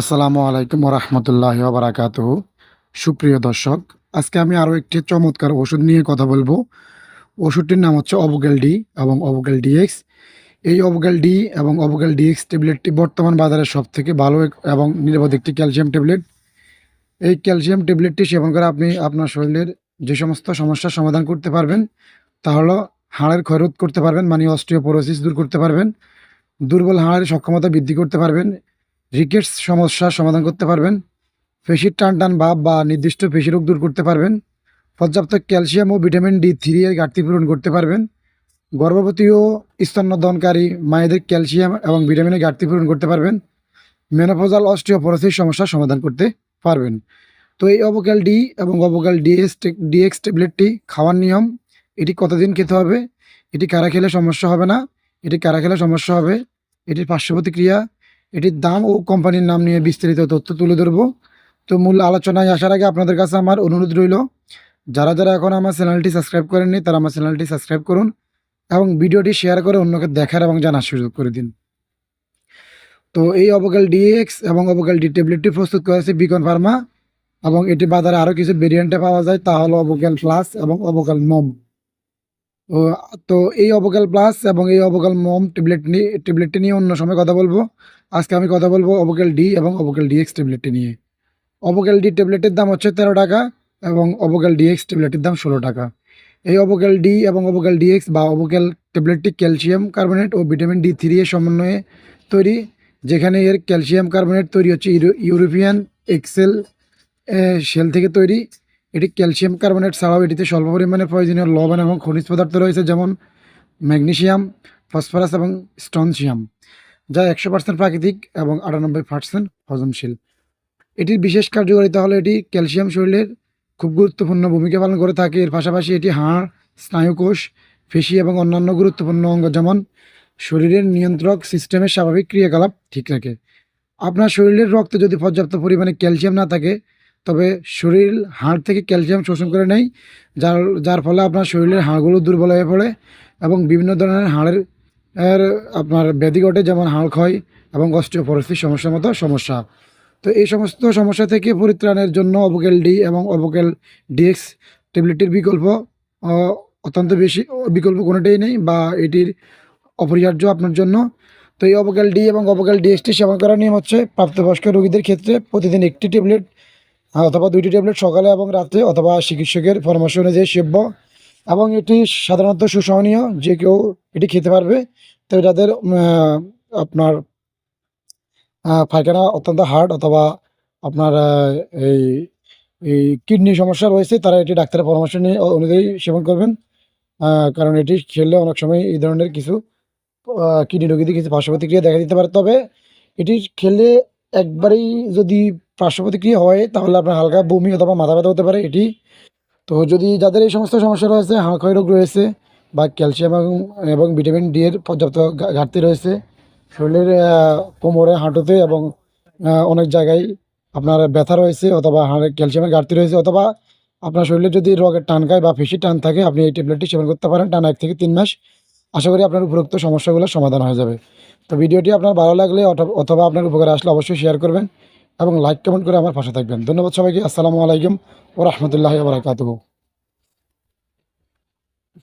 আসসালামু আলাইকুম রহমতুল্লাহ বারাকাত সুপ্রিয় দর্শক, আজকে আমি আরও একটি চমৎকার ওষুধ নিয়ে কথা বলব। ওষুধটির নাম হচ্ছে অবগেল ডি এবং অবগেল ডিএক্স এই অবগেল ডি এবং অবগেল ডিএক্স ট্যাবলেটটি বর্তমান বাজারে সব থেকে ভালো এবং নিরাপদ একটি ক্যালসিয়াম ট্যাবলেট। এই ক্যালসিয়াম ট্যাবলেটটি সেবন করে আপনি আপনার শরীরের যে সমস্ত সমস্যার সমাধান করতে পারবেন, তা হলো হাড়ের ক্ষয়রোধ করতে পারবেন মানে অস্টিওপোরোসিস দূর করতে পারবেন, দুর্বল হাড়ের সক্ষমতা বৃদ্ধি করতে পারবেন রিকেটস সমস্যার সমাধান করতে পারবেন। পেশির টান টান ভাব বা নির্দিষ্ট পেশি রোগ দূর করতে পারবেন। পর্যাপ্ত ক্যালসিয়াম ও ভিটামিন ডি থ্রি এর ঘাটতি পূরণ করতে পারবেন। গর্ভবতী ও স্তন্যদনকারী মায়েদের ক্যালসিয়াম এবং ভিটামিনের ঘাটতি পূরণ করতে পারবেন। মেনোপোজাল অস্টিওপোরোসিস সমস্যার সমাধান করতে পারবেন। তো এই অবকাল ডি এবং অবকাল ডিএস ডিএক্স ট্যাবলেটটি খাওয়ার নিয়ম, এটি কতদিন খেতে হবে? এটি কারা খেলে সমস্যা হবে না? এটি কারা খেলে সমস্যা হবে? এটির পার্শ্ব প্রতিক্রিয়া এটির দাম ও কোম্পানির নাম নিয়ে বিস্তারিত তথ্য তুলে ধরবো। তো মূল আলোচনায় আসার আগে আপনাদের কাছে আমার অনুরোধ রইল, যারা যারা এখন আমার চ্যানেলটি সাবস্ক্রাইব করেননি, তারা আমার চ্যানেলটি সাবস্ক্রাইব করুন এবং ভিডিওটি শেয়ার করে অন্যকে দেখার এবং জানার সুযোগ করে দিন। তো এই অবকাল ডিএক্স এবং অবকাল ডি ট্যাবলেটটি প্রস্তুত করেছে বিকন ফার্মা এবং এটি বাজারে আরও কিছু ভেরিয়েন্টে পাওয়া যায়, তা হলো অবকাল প্লাস এবং অবকাল মম তো এই অবকাল প্লাস এবং এই অবকাল মম ট্যাবলেট নিয়ে ট্যাবলেটটি নিয়ে অন্য সময় কথা বলব। আজকে আমি কথা বলব অবকাল ডি এবং অবকাল ডিএক্স ট্যাবলেটটি নিয়ে। অবকাল ডি ট্যাবলেটের দাম হচ্ছে তেরো টাকা এবং অবকাল ডিএক্স ট্যাবলেটের দাম ষোলো টাকা। এই অবকাল ডি এবং অবকাল ডিএক্স বা অবকাল ট্যাবলেটটি ক্যালসিয়াম কার্বনেট ও ভিটামিন ডি থ্রি এর সমন্বয়ে তৈরি, যেখানে এর ক্যালসিয়াম কার্বনেট তৈরি হচ্ছে ইউরো- ইউরোপিয়ান এক্সেল সেল থেকে তৈরি। এটি ক্যালসিয়াম কার্বনেট ছাড়াও এটিতে স্বল্প পরিমাণে প্রয়োজনীয় লবণ এবং খনিজ পদার্থ রয়েছে, যেমন ম্যাগনেশিয়াম ফসফরাস এবং স্টনশিয়াম যা একশো পার্সেন্ট প্রাকৃতিক এবং আটানব্বই পার্সেন্ট হজমশীল। এটির বিশেষ কার্যকারিতা হলো এটি ক্যালসিয়াম শরীরের খুব গুরুত্বপূর্ণ ভূমিকা পালন করে থাকে। এর পাশাপাশি এটি হাড়, স্নায়ুকোষ পেশি এবং অন্যান্য গুরুত্বপূর্ণ অঙ্গ, যেমন শরীরের নিয়ন্ত্রক সিস্টেমের স্বাভাবিক ক্রিয়াকলাপ ঠিক রাখে। আপনার শরীরের রক্তে যদি পর্যাপ্ত পরিমাণে ক্যালসিয়াম না থাকে তবে শরীর হাড় থেকে ক্যালসিয়াম শোষণ করে নেয়, যার যার ফলে আপনার শরীরের হাড়গুলো দুর্বল হয়ে পড়ে এবং বিভিন্ন ধরনের হাড়ের, এর আপনার ব্যাধি ঘটে, যেমন হাড় ক্ষয় এবং অস্টিওপোরোসিস সমস্যার মতো সমস্যা। তো এই সমস্ত সমস্যা থেকে পরিত্রাণের জন্য অবকেল ডি এবং অবকেল ডিএক্স ট্যাবলেটের বিকল্প অত্যন্ত বেশি বিকল্প কোনোটাই নেই বা এটির অপরিহার্য আপনার জন্য। তো এই অবকেল ডি এবং অবকেল ডিএক্সটি সেবন করার নিয়ম হচ্ছে প্রাপ্তবয়স্ক রোগীদের ক্ষেত্রে প্রতিদিন একটি ট্যাবলেট অথবা দুইটি ট্যাবলেট সকালে এবং রাতে, অথবা চিকিৎসকের পরামর্শ অনুযায়ী সেব্য। এবং এটি সাধারণত সুসহনীয়, যে কেউ এটি খেতে পারবে, তো যাদের আপনার পায়খানা অত্যন্ত হার্ড, অথবা আপনার এই এই কিডনি সমস্যা রয়েছে, তারা এটি ডাক্তারের পরামর্শ নিয়ে অনুযায়ী সেবন করবেন। কারণ এটি খেললে অনেক সময় এই ধরনের কিছু কিডনি রোগীদের কিছু পার্শ্ব প্রতিক্রিয়া দেখা দিতে পারে। তবে এটি খেলে একবারেই যদি পার্শ্ব প্রতিক্রিয়া হয়, তাহলে আপনার হালকা বমি অথবা মাথা ব্যথা হতে পারে এটি। তো যদি যাদের এই সমস্ত সমস্যা রয়েছে ক্ষয় রোগ রয়েছে বা ক্যালসিয়াম এবং ভিটামিন ডি এর পর্যাপ্ত ঘাটতি রয়েছে, শরীরের কোমরে, হাঁটুতে এবং অনেক জায়গায় আপনার ব্যথা রয়েছে অথবা হাড়ে ক্যালসিয়ামের ঘাটতি রয়েছে অথবা আপনার শরীরে যদি রোগের টান খায় বা ফেসির টান থাকে, আপনি এই ট্যাবলেটটি সেবন করতে পারেন টানা এক থেকে তিন মাস। আশা করি আপনার উপরোক্ত সমস্যাগুলো সমাধান হয়ে যাবে। তো ভিডিওটি আপনার ভালো লাগলে অথ- অথবা আপনার উপকারে আসলে অবশ্যই শেয়ার করবেন। এবং লাইক কমেন্ট করে আমার পাশে থাকবেন। ধন্যবাদ সবাইকে। আসসালামু আলাইকুম ও রহমতুল্লাহ বারাকাতুহু।